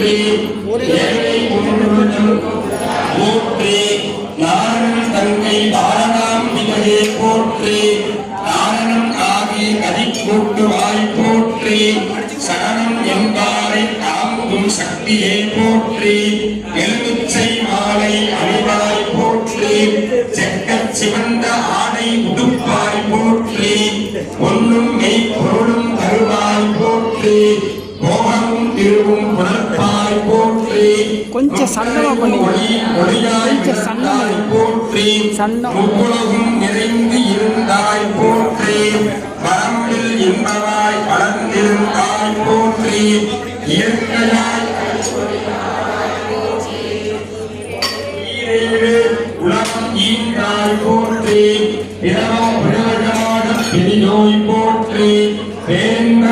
போற்றி ஏழை முழுவதும் போற்றி நாரணன் தங்கை பாரதாம்பிகையே போற்றி. நாரணம் ஆகி கதிக்கூட்டு வாய் போற்றி. சரணம் என்பாரை தாங்கும் சக்தியை போற்றி. எலுமிச்சை மாலை அணிவாய் போற்றி. செக்க சிவந்த ஆடை உடுப்பாய் போற்றி. ஒன்றும் மெய் பொருளும் தருவாய் போற்றி. மோகமும் கொஞ்சம் சன்னமா பண்ணுங்க. கொஞ்சம் சன்னமா போற்றி. சன்னம். முப்புலகும் நிறைந்து இருந்தாய் போற்றி. வரம்பில் இன்பமாய் வளர்ந்திருந்தாய் போற்றி. இயற்கையாய் உலகம் ஈந்தாய் போற்றி. பிறவோ பிரயோஜனமான பிரிநோய் போற்றி. பேந்த